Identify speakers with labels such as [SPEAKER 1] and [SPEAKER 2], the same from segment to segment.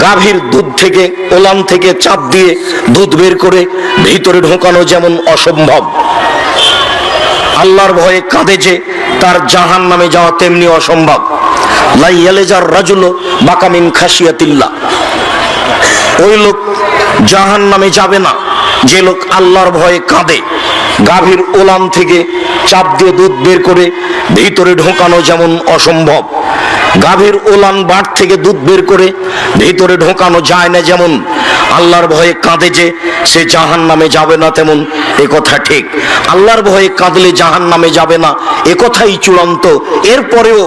[SPEAKER 1] গাভীর দুধ থেকে, ওলান থেকে চাপ দিয়ে দুধ বের করে ভিতরে ঢোকানো যেমন অসম্ভব। আল্লাহর ভয়ে কাঁদে যে তার জাহান নামে যাওয়া তেমনি অসম্ভব। লাইয়ালেজার রাজুল বাকামিন খাসিয়াতিল্লা ওই লোক জাহান নামে যাবে না, যে লোক আল্লাহর ভয়ে কাঁদে। গাভীর ওলান থেকে চাপ দিয়ে দুধ বের করে ভিতরে ঢোকানো যেমন অসম্ভব। গাভীর ওলান বাট থেকে দুধ বের করে ভিতরে ঢোকানো যায় না যেমন আল্লাহর ভয়ে কাঁদে যে সে জাহান নামে যাবে না তেমন এ কথা ঠিক। আল্লাহর ভয়ে কাঁদলে জাহান নামে যাবে না, এ কথাই চূড়ান্ত। এরপরেও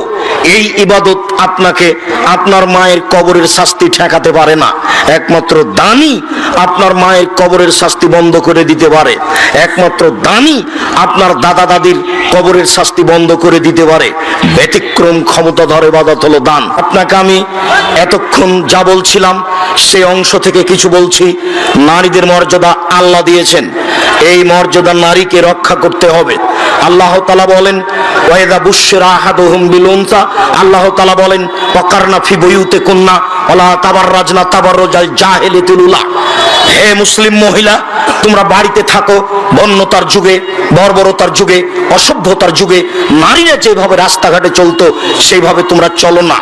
[SPEAKER 1] এই ইবাদত আপনাকে আপনার মায়ের কবরের শাস্তি ঠেকাতে পারে না। একমাত্র দানি আপনার মায়ের কবরের শাস্তি বন্ধ করে দিতে পারে। একমাত্র দানি আপনার দাদা দাদির কবরের শাস্তি বন্ধ করে দিতে পারে। ব্যতিক্রম ক্ষমতা ধরে বাদত হলো দান। আপনাকে আমি এতক্ষণ যা বলছিলাম, সে অংশ থেকে কিছু বলছি। নারীদের মর্যাদা আল্লাহ দিয়েছেন। এই মর্যাদা নারীকে রক্ষা করতে হবে। আল্লাহ তালা বলেন ওয়েদা বুশেরা আহাদুহুম বিল উনসা আল্লাহ তালা বলেন, ওয়াকারনা ফি বইউতে কন্যা ওলা তাবার রাজনা তাবার উলা হে মুসলিম মহিলা, তোমরা বাড়িতে থাকো, বন্যতার যুগে, বর্বরতার যুগে, অসভ্যতার যুগে, নারীরা যেভাবে রাস্তাঘাটে চলতো, সেইভাবে তোমরা চলো না।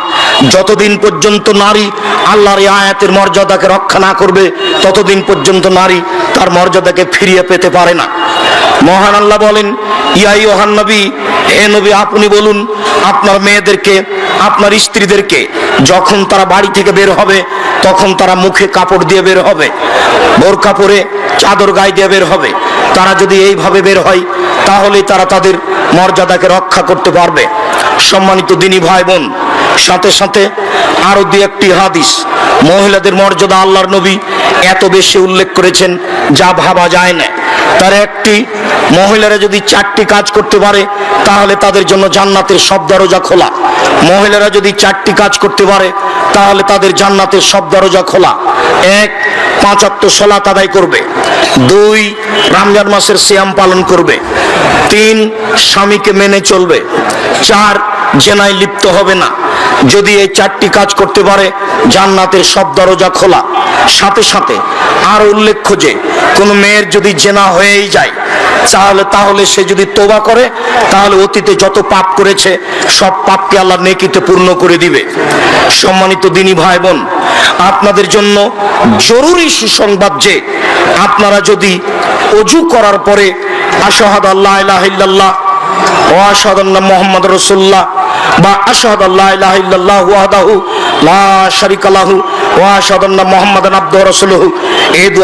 [SPEAKER 1] যতদিন পর্যন্ত নারী আল্লাহর আয়াতের মর্যাদাকে রক্ষা না করবে, ততদিন পর্যন্ত নারী তার মর্যাদাকে ফিরিয়ে পেতে পারে না। মহান আল্লাহ বলেন ইয়াই ওহান হে নবী, আপনি বলুন, আপনার মেয়েদেরকে, আপনার স্ত্রীদেরকে যখন তারা বাড়ি থেকে বের হবে, তখন তারা মুখে কাপড় দিয়ে বের হবে বোর কাপড়ে চাদর গায়ে দিয়ে বের হবে। তারা যদি এইভাবে বের হয়, তাহলে তারা তাদের মর্যাদাকে রক্ষা করতে পারবে। সম্মানিত দিনী ভাই বোন সাথে সাথে আরও দু একটি হাদিস। মহিলাদের মর্যাদা আল্লাহর নবী এত বেশি উল্লেখ করেছেন, যা ভাবা যায় না। তার একটি, মহিলারা যদি চারটি কাজ করতে পারে, তাহলে তাদের জন্য জান্নাতের সব দরজা খোলা। মহিলারা যদি চারটি কাজ করতে পারে, তাহলে তাদের জান্নাতের সব দরজা খোলা। এক, পাঁচ সলাত আদায় করবে। দুই, রমজান মাসের সিয়াম পালন করবে। তিন, স্বামীকে মেনে চলবে। চার, জেনায় লিপ্ত হবে না। যদি এই চারটি কাজ করতে পারে, জান্নাতের সব দরজা খোলা। সাথে সাথে আর উল্লেখ্য যে, কোনো মেয়ের যদি জেনা হয়েই যায়, তাহলে তাহলে সে যদি তোবা করে, তাহলে অতীতে যত পাপ করেছে, সব পাপকে আল্লাহ নেকিতে পূর্ণ করে দিবে। সম্মানিত দিনী ভাই বোন আপনাদের জন্য জরুরি সুসংবাদ যে, আপনারা যদি অজু করার পরে আশাহাদ আল্লাহ ইলাহা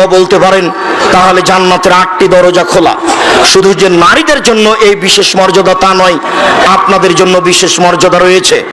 [SPEAKER 1] বলতে পারেন, তাহলে জান্নাতের আটটি দরজা খোলা। শুধু যে নারীদের জন্য এই বিশেষ মর্যাদা তা নয়, আপনাদের জন্য বিশেষ মর্যাদা রয়েছে।